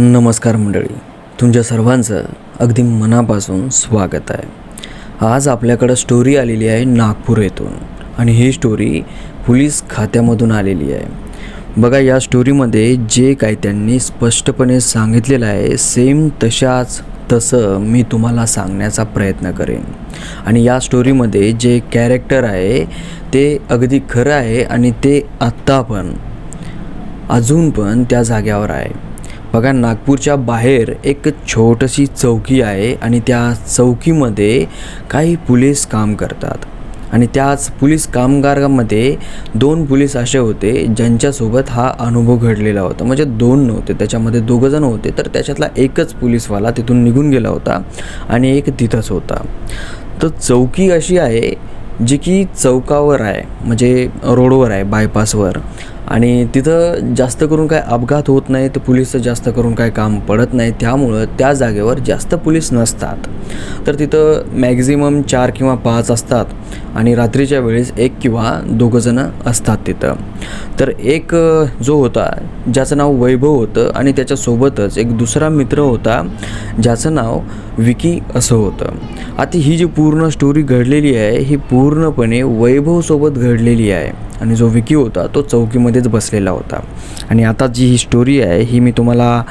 नमस्कार मंडळी. तुमच्या सर्वांचं अगदी मनापासून स्वागत आहे. आज आपल्याकडं स्टोरी आलेली आहे नागपूर येथून आणि ही स्टोरी पोलीस खात्यामधून आलेली आहे. बघा या स्टोरीमध्ये जे काही त्यांनी स्पष्टपणे सांगितलेलं आहे सेम तशाच तसं मी तुम्हाला सांगण्याचा प्रयत्न करेन. आणि या स्टोरीमध्ये जे कॅरेक्टर आहे ते अगदी खरं आहे आणि ते आत्ता पण अजून पण त्या जाग्यावर आहे. बघा नागपूरच्या बाहेर एक छोटीशी चौकी आहे आणि त्या चौकीमध्ये काही पोलीस काम करतात. आणि त्याच पोलीस कामगारामध्ये दोन पोलीस असे होते ज्यांच्यासोबत हा अनुभव घडलेला होता. म्हणजे दोन नव्हते त्याच्यामध्ये दोघंजण होते तर त्याच्यातला एकच पोलीसवाला तिथून निघून गेला होता आणि एक तिथंच होता. तर चौकी अशी आहे जी की चौकावर आहे म्हणजे रोडवर आहे बायपासवर आणि तिथं जास्त करून काय अपघात होत नाही तर जास्त करून काय काम पडत नाही. त्यामुळं त्या जागेवर जास्त पोलीस नसतात. तर तिथं मॅक्झिमम चार किंवा पाच असतात आणि रात्रीच्या वेळेस एक किंवा दोघंजणं असतात तिथं. तर एक जो होता ज्याचं नाव वैभव होतं आणि त्याच्यासोबतच एक दुसरा मित्र होता ज्याचं नाव विकी असं होतं. आता ही जी पूर्ण स्टोरी घडलेली आहे ही पूर्णपणे वैभवसोबत घडलेली आहे. आणि जो विकी होता तो चौकीमध्येच बसलेला होता. आणि आता जी ही स्टोरी आहे ही मी तुम्हाला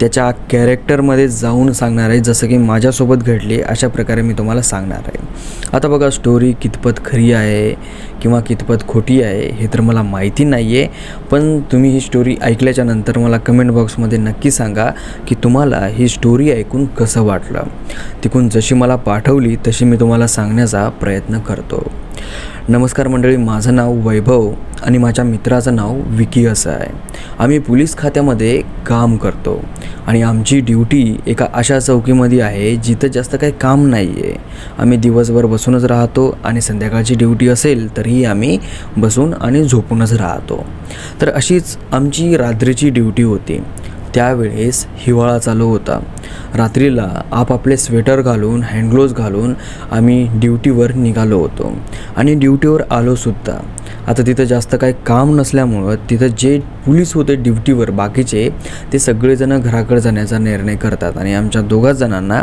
त्याच्या कॅरेक्टरमध्ये जाऊन सांगणार आहे जसं की माझ्यासोबत घडली अशा प्रकारे मी तुम्हाला सांगणार आहे. आता बघा स्टोरी कितपत खरी आहे किंवा कितपत खोटी आहे हे तर मला माहिती नाही आहे पण तुम्ही ही स्टोरी ऐकल्याच्या नंतर मला कमेंट बॉक्समध्ये नक्की सांगा की तुम्हाला ही स्टोरी ऐकून कसं वाटलं. तिकून जशी मला पाठवली तशी मी तुम्हाला सांगण्याचा प्रयत्न करतो. नमस्कार मंडळी माझं नाव वैभव आणि माझ्या मित्राचं नाव विकी असं आहे. आम्ही पोलीस खात्यामध्ये काम करतो आणि आमची ड्युटी एका अशा चौकीमध्ये आहे जिथं जास्त काही काम नाही आहे आम्ही दिवसभर बसूनच राहतो आणि संध्याकाळची ड्युटी असेल तरीही आम्ही बसून आणि झोपूनच राहतो. तर अशीच आमची रात्रीची ड्युटी होती. त्यावेळेस हिवाळा चालू होता. रात्रीला आपापले स्वेटर घालून हँडग्लोव्ज घालून आम्ही ड्युटीवर निघालो होतो. आणि ड्युटीवर आलोसुद्धा आता तिथं जास्त काही काम नसल्यामुळं तिथं जे पोलीस होते ड्युटीवर बाकीचे ते सगळेजणं घराकडे जाण्याचा निर्णय करतात आणि आमच्या दोघाच जणांना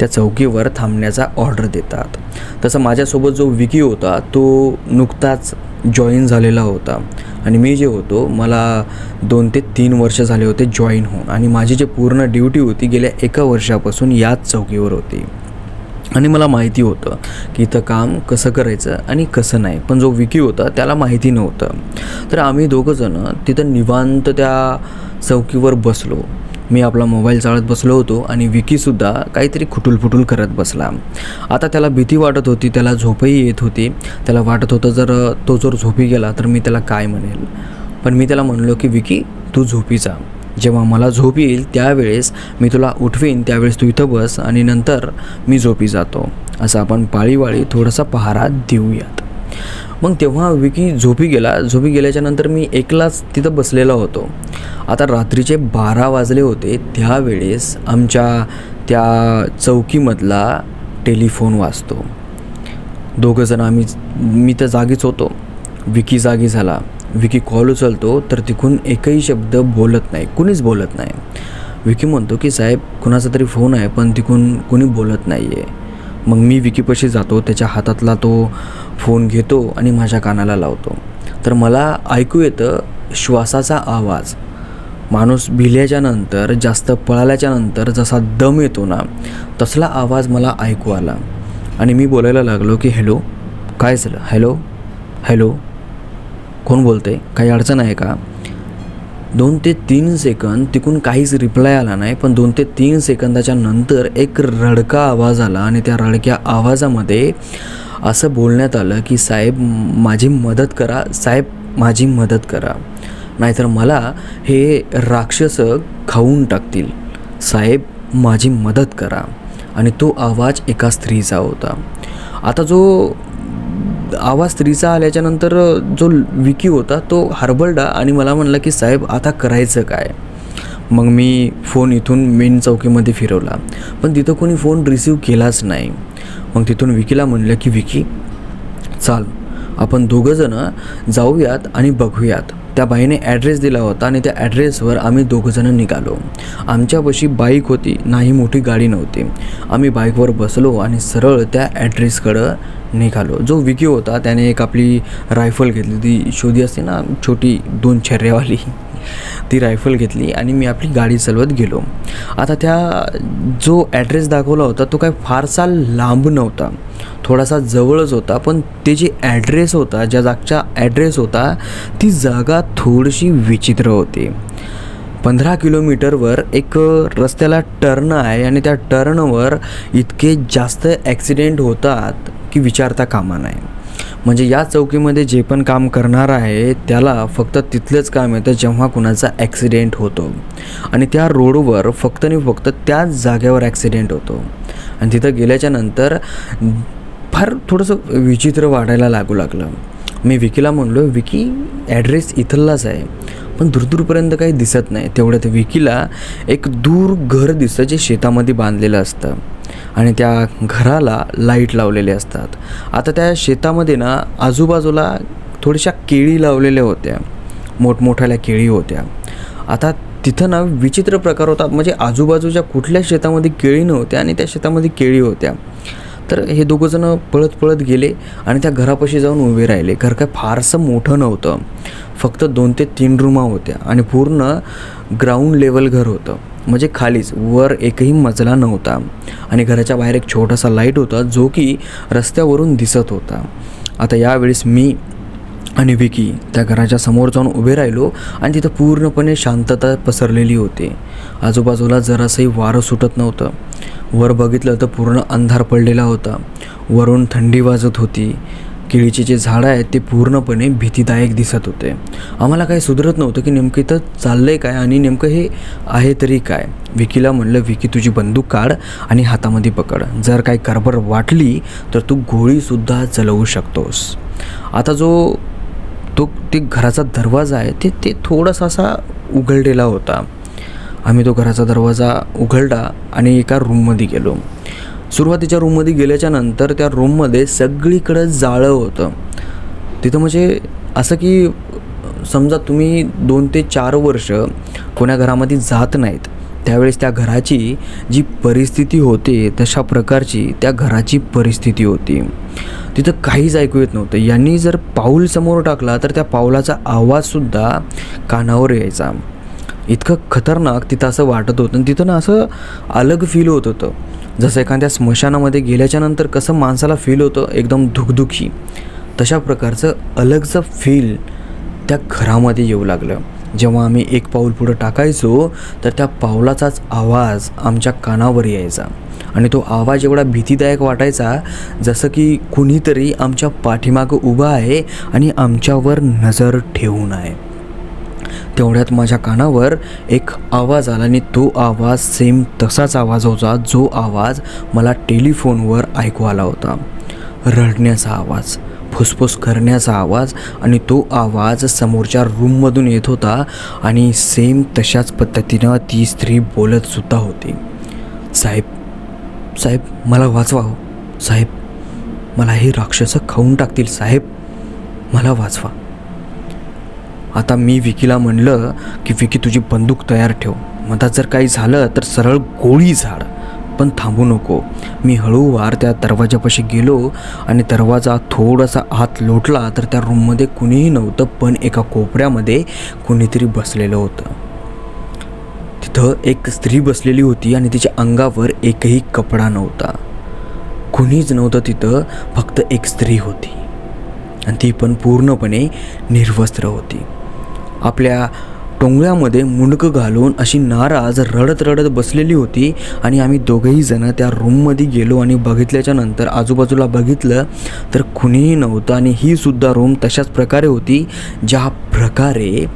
त्या चौकीवर थांबण्याचा ऑर्डर देतात. तसं माझ्यासोबत जो विकी होता तो नुकताच जॉईन झालेला होता. आणि मी जे होतो मला दोन ते तीन वर्ष झाले होते जॉईन होऊन. आणि माझी जे पूर्ण ड्युटी होती गेल्या एका वर्षापासून याच चौकीवर होती. आणि मला माहिती होतं की इथं काम कसं करायचं आणि कसं नाही. पण जो विकी होता त्याला माहिती नव्हतं. तर आम्ही दोघंजणं तिथं निवांत त्या चौकीवर बसलो. मी आपला मोबाईल चाळत बसलो होतो आणि विकीसुद्धा काहीतरी खुटुलफुटूल करत बसला. आता त्याला भीती वाटत होती त्याला झोपही येत होती. त्याला वाटत होतं जर तो जर झोपी गेला तर मी त्याला काय म्हणेल? पण मी त्याला म्हणलो की विकी तू झोपी जा. जेव्हा मला झोप येईल त्यावेळेस मी तुला उठवीन त्यावेळेस तू इथं बस आणि नंतर मी झोपी जातो. असं आपण पाळीवाळी थोडासा पहारा देऊयात. मग तेव्हा विकी झोपी गेला. झोपी गेल्याच्यानंतर मी एकलाच तिथं बसलेला होतो. आता रात्रीचे बारा वाजले होते. त्यावेळेस आमच्या त्या चौकीमधला टेलिफोन वाजतो. दोघंजण आम्ही मी तर जागीच होतो. विकी जागी झाला. विकी कॉल उचलतो तर तिकून एकही शब्द बोलत नाही. कुणीच बोलत नाही. विकी म्हणतो की साहेब कुणाचा तरी फोन आहे पण तिकून कुणी बोलत नाही आहे मग मी विकीपाशी जातो त्याच्या हातातला तो फोन घेतो आणि माझ्या कानाला लावतो. तर मला ऐकू येतं श्वासाचा आवाज. माणूस भिल्याच्या नंतर जास्त पळाल्याच्या नंतर जसा दम येतो ना तसला आवाज मला ऐकू आला. आणि मी बोलायला लागलो की हॅलो काय झालं? हॅलो हॅलो कोण बोलते काही अडचण आहे का? दोन ते तीन सेकंद तिकून काहीच रिप्लाय आला नाही पण दोन ते तीन सेकंदाच्या नंतर एक रडका आवाज आला आणि त्या रडक्या आवाजामध्ये असं बोलण्यात आलं की साहेब माझी मदत करा साहेब माझी मदत करा. नाहीतर मला हे राक्षस खाऊन टाकतील. साहेब माझी मदत करा. आणि तो आवाज एका स्त्रीचा होता. आता जो आवाज स्त्रीचा आल्याच्यानंतर जो विकी होता तो हरबळला आणि मला म्हणला की साहेब आता करायचं काय? मग मी फोन इथून मेन चौकीमध्ये फिरवला. पण तिथं कोणी फोन रिसीव केलाच नाही. मग तिथून विकीला म्हणलं की विकी चाल आपण दोघंजणं जाऊयात आणि बघूयात. त्या बाईने ॲड्रेस दिला होता आणि त्या ॲड्रेसवर आम्ही दोघंजणं निघालो. आमच्यापाशी बाईक होती नाही मोठी गाडी नव्हती. आम्ही बाईकवर बसलो आणि सरळ त्या ॲड्रेसकडं निघालो. जो विकी होता त्याने एक आपली रायफल घेतली. ती शोधी असते ना छोटी दोन छर्रेवाली ती रायफल घेतली आणि मी आपली गाडी चालवत गेलो. आता त्या जो ॲड्रेस दाखवला होता तो काय फारसा लांब नव्हता. थोडासा जवळच होता पण ते जे ॲड्रेस होता ज्या जागचा ॲड्रेस होता ती जागा थोडीशी विचित्र होती. पंधरा किलोमीटरवर एक रस्त्याला टर्न आहे आणि त्या टर्नवर इतके जास्त ॲक्सिडेंट होतात की विचारता कामा नाही म्हणजे या चौकीमध्ये जे पण काम करणार आहे त्याला फक्त तिथलंच काम येतं जेव्हा कुणाचा ॲक्सिडेंट होतो. आणि त्या रोडवर फक्त आणि फक्त त्याच जागेवर ॲक्सिडेंट होतो. आणि तिथं गेल्याच्यानंतर फार थोडंसं विचित्र वाढायला लागू लागलं. मी विकीला म्हणलो विकी ॲड्रेस इथलाच आहे. पण दूरदूरपर्यंत काही दिसत नाही. तेवढ्यात विकीला एक दूर घर दिसतं जे शेतामध्ये बांधलेलं असतं. आणि त्या घराला लाइट लावलेले असतात. आता त्या शेतामध्ये ना आजूबाजूला थोड्याशा केळी लावलेल्या होत्या. मोठमोठ्याल्या केळी होत्या. आता तिथं ना विचित्र प्रकार होतात म्हणजे आजूबाजूच्या कुठल्या शेतामध्ये केळी नव्हत्या आणि त्या शेतामध्ये केळी होत्या. तर हे दोघंजणं पळत पळत गेले आणि त्या घरापाशी जाऊन उभे राहिले. घर काय फारसं मोठं नव्हतं. फक्त दोन ते तीन रूमा होत्या आणि पूर्ण ग्राउंड लेवल घर होतं. म्हणजे खालीच वर एकही मजला नव्हता. आणि घराच्या बाहेर एक छोटासा लाइट होता जो की रस्त्यावरून दिसत होता. आता यावेळेस मी आणि विकी त्या घराच्या समोर जाऊन उभे राहिलो आणि तिथं पूर्णपणे शांतता पसरलेली होती. आजूबाजूला जरासंही वारं सुटत नव्हतं. वर बघितलं तर पूर्ण अंधार पडलेला होता. वरून थंडी वाजत होती. केळीचे जे झाडं आहेत ते पूर्णपणे भीतीदायक दिसत होते. आम्हाला काही सुधरत नव्हतं की नेमकं इथं चाललं आहे काय आणि नेमकं हे आहे तरी काय? विकीला म्हणलं विकी तुझी बंदूक काढ आणि हातामध्ये पकड. जर काही करबर वाटली तर तू गोळीसुद्धा चलवू शकतोस. आता जो तो ते घराचा दरवाजा आहे ते ते थोडासा असा उघडलेला होता. आम्ही तो घराचा दरवाजा उघडला आणि एका रूममध्ये गेलो. सुरुवातीच्या रूममध्ये गेल्याच्यानंतर त्या रूममध्ये सगळीकडं जाळं होतं. तिथं म्हणजे असं की समजा तुम्ही दोन ते चार वर्ष कोण्या घरामध्ये जात नाहीत त्यावेळेस त्या घराची जी परिस्थिती होते तशा प्रकारची त्या घराची परिस्थिती होती. तिथं काहीच ऐकू येत नव्हतं. यांनी जर पाऊल समोर टाकला तर त्या पाऊलाचा आवाजसुद्धा कानावर यायचा. इतकं खतरनाक तिथं असं वाटत होतं. आणि तिथं ना असं अलग फील होत होतं. जसं एखाद्या स्मशानामध्ये गेल्याच्यानंतर कसं माणसाला फील होतं एकदम धुकधुकी. तशा प्रकारचं अलगचं फील त्या घरामध्ये येऊ लागलं. जेव्हा आम्ही एक पाऊल पुढं टाकायचो तर त्या पावलाचाच आवाज आमच्या कानावर यायचा. आणि तो आवाज एवढा भीतीदायक वाटायचा जसं की कुणीतरी आमच्या पाठीमागं उभा आहे आणि आमच्यावर नजर ठेवून आहे. तेवढ्यात माझ्या कानावर एक आवाज आला आणि तो आवाज सेम तसाच आवाज होता जो आवाज मला टेलिफोनवर ऐकू आला होता. रडण्याचा आवाज. फुसफुस करण्याचा आवाज आणि तो आवाज समोरच्या रूममधून येत होता आणि सेम तशाच पद्धतीनं ती स्त्री बोलतसुद्धा होती. साहेब साहेब मला वाचवा हो. साहेब मला हे राक्षसं खाऊन टाकतील. साहेब मला वाचवा. आता मी विकीला म्हणलं की विकी तुझी बंदूक तयार ठेव. मधात जर काही झालं तर सरळ गोळी झाड. पण थांबू नको. मी हळूवार त्या दरवाजापाशी गेलो आणि दरवाजा थोडासा हात लोटला तर त्या रूममध्ये कुणीही नव्हतं पण एका कोपऱ्यामध्ये कुणीतरी बसलेलं होतं. तिथं एक स्त्री बसलेली होती आणि तिच्या अंगावर एकही कपडा नव्हता. कुणीच नव्हतं तिथं फक्त एक स्त्री होती. आणि ती पण पूर्णपणे निर्वस्त्र होती. आपल्या टोंगळ्यामध्ये मुंडकं घालून अशी नाराज रडत रडत बसलेली होती आणि आम्ही दोघेही जण त्या रूममध्ये गेलो आणि बघितल्याच्या नंतर आजूबाजूला बघितलं तर कुणीही नव्हतं आणि ही सुद्धा रूम तशाच प्रकारे होती ज्या प्रकारे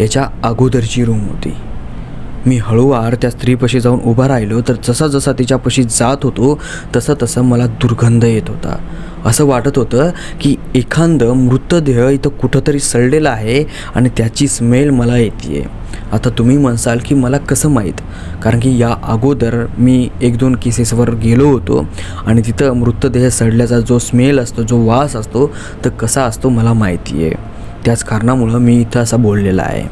याच्या अगोदरची रूम होती. मी हळूवार त्या स्त्रीपाशी जाऊन उभा राहिलो तर जसा जसा तिच्यापाशी जात होतो तसं तसं मला दुर्गंध येत होता. असं वाटत होतं की एखादं मृतदेह इथं कुठंतरी सडलेला आहे आणि त्याची स्मेल मला येते आता तुम्ही म्हणसाल की मला कसं माहीत? कारण की या अगोदर मी एक दोन केसेसवर गेलो होतो आणि तिथं मृतदेह सडल्याचा जो स्मेल असतो जो वास असतो तर कसा असतो मला माहिती आहे त्याच कारणामुळं मी इथं असा बोललेला आहे.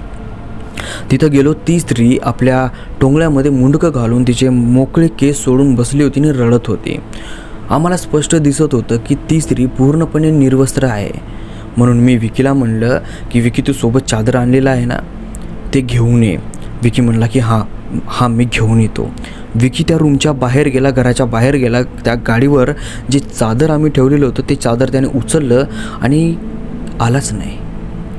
तिथं गेलो ती स्त्री आपल्या टोंगळ्यामध्ये मुंडकं घालून तिचे मोकळे केस सोडून बसली होती आणि रडत होती. आम्हाला स्पष्ट दिसत होतं की ती स्त्री पूर्णपणे निर्वस्त्र आहे. म्हणून मी विकीला म्हणलं की विकी तू सोबत चादर आणलेला आहे ना? ते घेऊन ये. विकी म्हणला की हां हां मी घेऊन येतो. विकी त्या रूमच्या बाहेर गेला घराच्या बाहेर गेला. त्या गाडीवर जे चादर आम्ही ठेवलेलं होतं ते चादर त्याने उचललं आणि आलाच नाही.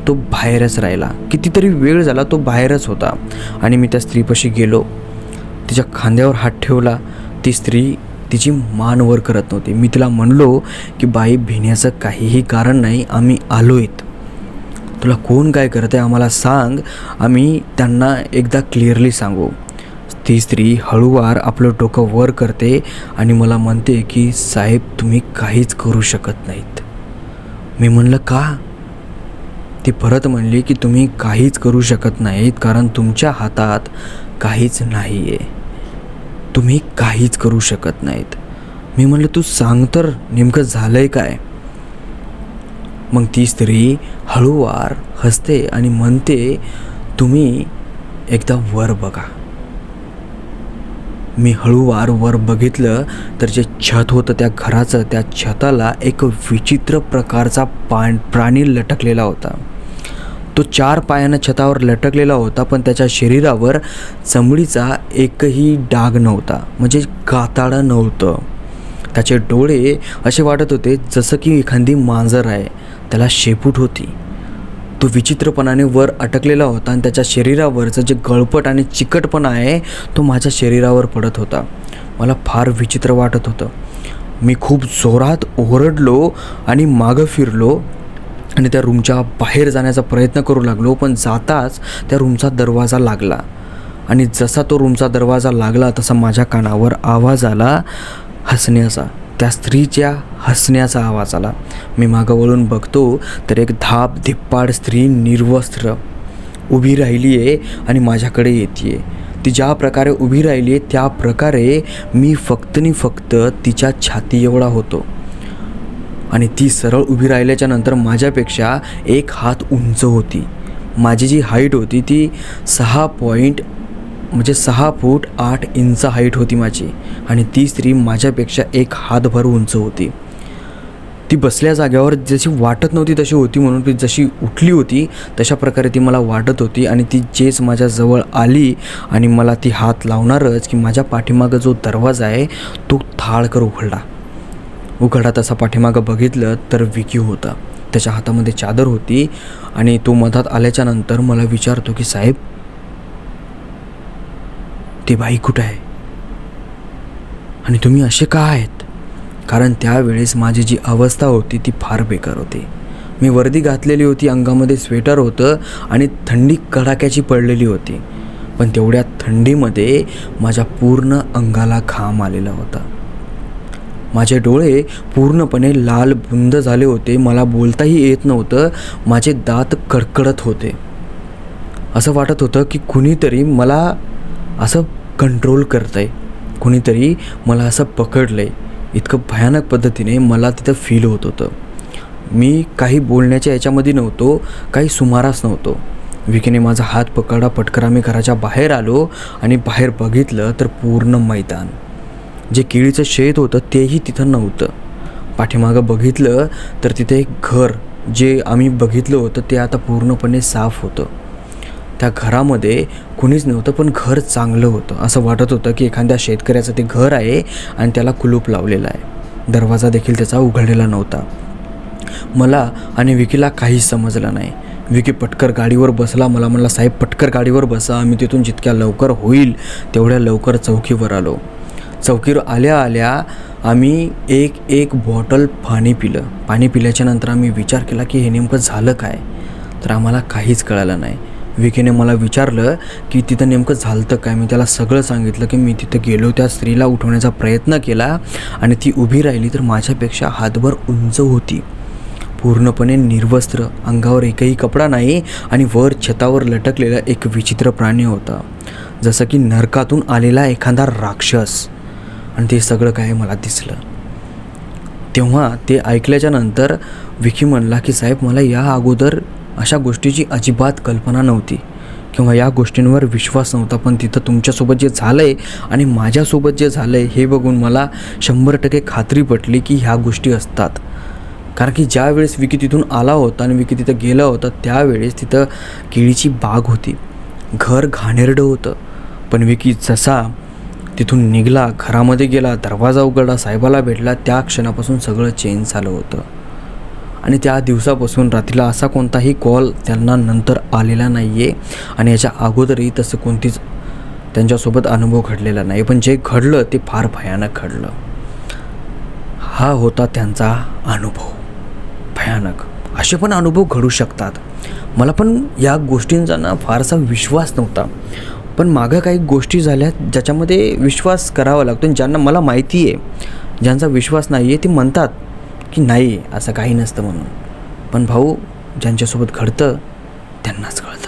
तो बाहेरच राहिला. कितीतरी वेळ झाला तो बाहेरच होता. आणि मी त्या स्त्रीपाशी गेलो. तिच्या खांद्यावर हात ठेवला. ती स्त्री तिची मान वर करत नव्हती. मी तिला म्हणलो की बाई भिण्याचं काहीही कारण नाही. आम्ही आलो आहेत तुला कोण काय करत आहे आम्हाला सांग. आम्ही त्यांना एकदा क्लिअरली सांगू. ती स्त्री हळूवार आपलं डोकं वर करते आणि मला म्हणते की साहेब तुम्ही काहीच करू शकत नाहीत. मी म्हणलं का? ती परत म्हणली की तुम्ही काहीच करू शकत नाहीत कारण तुमच्या हातात काहीच नाही आहे तुम्ही काहीच करू शकत नाहीत. मी म्हणलं तू सांग तर नेमकं झालं आहे काय? मग ती स्त्री हळूवार हसते आणि म्हणते तुम्ही एकदा वर बघा. मी हळूवार वर बघितलं तर जे छत होतं त्या घराचं त्या छताला एक विचित्र प्रकारचा पा प्राणी लटकलेला होता. तो चार पायानं छतावर लटकलेला होता पण त्याच्या शरीरावर चमडीचा एकही डाग नव्हता म्हणजे काताडं नव्हतं. त्याचे डोळे असे वाटत होते जसं की एखादी मांजर आहे त्याला शेपूट होती. तो विचित्रपणाने वर अटकलेला होता आणि त्याच्या शरीरावरचं जे गळपट आणि चिकटपणा आहे तो माझ्या शरीरावर पडत होता. मला फार विचित्र वाटत होतं. मी खूप जोरात ओरडलो आणि मागं फिरलो आणि त्या रूमच्या बाहेर जाण्याचा प्रयत्न करू लागलो पण जाताच त्या रूमचा दरवाजा लागला. आणि जसा तो रूमचा दरवाजा लागला तसा माझ्या कानावर आवाज आला हसण्याचा. त्या स्त्रीच्या हसण्याचा आवाज आला. मी मागं वळून बघतो तर एक धाप धिप्पाड स्त्री निर्वस्त्र उभी राहिली आहे आणि माझ्याकडे येते ती ज्या प्रकारे उभी राहिली आहे त्या प्रकारे मी फक्त आणि फक्त तिच्या छाती एवढा होतो. आणि ती सरळ उभी राहिल्याच्या नंतर माझ्यापेक्षा एक हात उंच होती. माझी जी हाईट होती ती सहा पॉईंट म्हणजे सहा फूट आठ इंच हाईट होती माझी आणि ती स्त्री माझ्यापेक्षा एक हातभर उंच होती. ती बसल्या जाग्यावर जशी वाटत नव्हती तशी होती म्हणून ती जशी उठली होती तशा प्रकारे ती मला वाटत होती आणि ती जेच माझ्याजवळ आली आणि मला ती हात लावणारच की माझ्या पाठीमागं जो दरवाजा आहे तो थाळकर उघडला. उघडा तसा पाठीमागं बघितलं तर विकी होता. त्याच्या हातामध्ये चादर होती आणि तो मधात आल्याच्यानंतर मला विचारतो की साहेब ती बाई कुठं आहे? आणि तुम्ही असे का आहेत? कारण त्यावेळेस माझी जी अवस्था होती ती फार बेकार होती. मी वर्दी घातलेली होती अंगामध्ये स्वेटर होतं आणि थंडी कडाक्याची पडलेली होती. पण तेवढ्या थंडीमध्ये माझ्या पूर्ण अंगाला घाम आलेला होता. माझे डोळे पूर्णपणे लाल बुंद झाले होते. मला बोलताही येत नव्हतं. माझे दात कडकडत होते. असं वाटत होतं की कुणीतरी मला असं कंट्रोल करतं आहे कुणीतरी मला असं पकडलं आहे इतकं भयानक पद्धतीने मला तिथं फील होत होतं. मी काही बोलण्याच्या याच्यामध्ये नव्हतो. काही सुमारास नव्हतो. विकीने माझा हात पकडा पटकरा मी घराच्या बाहेर आलो आणि बाहेर बघितलं तर पूर्ण मैदान. जे केळीचं शेत होतं तेही तिथं नव्हतं. पाठीमागं बघितलं तर तिथे एक घर जे आम्ही बघितलं होतं ते आता पूर्णपणे साफ होतं. त्या घरामध्ये कुणीच नव्हतं पण घर चांगलं होतं. असं वाटत होतं की एखाद्या शेतकऱ्याचं ते घर आहे आणि त्याला कुलूप लावलेलं आहे. दरवाजा देखील त्याचा उघडलेला नव्हता. मला आणि विकीला काहीच समजलं नाही. विकी पटकर गाडीवर बसला मला म्हणला साहेब पटकर गाडीवर बसा. आम्ही तिथून जितक्या लवकर होईल तेवढ्या लवकर चौकीवर आलो. चौकीवर आल्या आल्या आम्ही एक एक बॉटल पाणी पिलं. पाणी पिल्याच्यानंतर आम्ही विचार केला की हे नेमकं झालं काय? तर आम्हाला काहीच कळालं नाही. विकीने मला विचारलं की तिथं नेमकं झालं काय? मी त्याला सगळं सांगितलं की मी तिथं गेलो त्या स्त्रीला उठवण्याचा प्रयत्न केला आणि ती उभी राहिली तर माझ्यापेक्षा हातभर उंच होती. पूर्णपणे निर्वस्त्र अंगावर एकही कपडा नाही आणि वर छतावर लटकलेला एक विचित्र प्राणी होता. जसं की नरकातून आलेला एखादा राक्षस. आणि ते सगळं काय मला दिसलं. तेव्हा ते ऐकल्याच्या नंतर विकी म्हणला की साहेब मला या अगोदर अशा गोष्टीची अजिबात कल्पना नव्हती किंवा या गोष्टींवर विश्वास नव्हता. पण तिथं तुमच्यासोबत जे झालं आहे आणि माझ्यासोबत जे झालं आहे हे बघून मला शंभर टक्के खात्री पटली की ह्या गोष्टी असतात. कारण की ज्यावेळेस विकी तिथून आला होता आणि विकी तिथं गेला होता त्यावेळेस तिथं केळीची बाग होती. घर घाणेरडं होतं. पण विकी जसा तिथून निघाला घरामध्ये गेला दरवाजा उघडला साहेबाला भेटला त्या क्षणापासून सगळं चेंज झालं होतं. आणि त्या दिवसापासून रात्रीला असा कोणताही कॉल त्यांना नंतर आलेला नाही आहे आणि याच्या अगोदरही तसं कोणतीच त्यांच्यासोबत अनुभव घडलेला नाही. पण जे घडलं ते फार भयानक घडलं. हा होता त्यांचा अनुभव. भयानक. असे पण अनुभव घडू शकतात. मला पण या गोष्टींचा ना फारसा विश्वास नव्हता. पण मागं काही गोष्टी झाल्या ज्याच्यामध्ये विश्वास करावा लागतो. आणि ज्यांना मला माहिती आहे ज्यांचा विश्वास नाही आहे ते म्हणतात की नाही असं काही नसतं म्हणून. पण भाऊ ज्यांच्यासोबत घडतं त्यांनाच कळतं.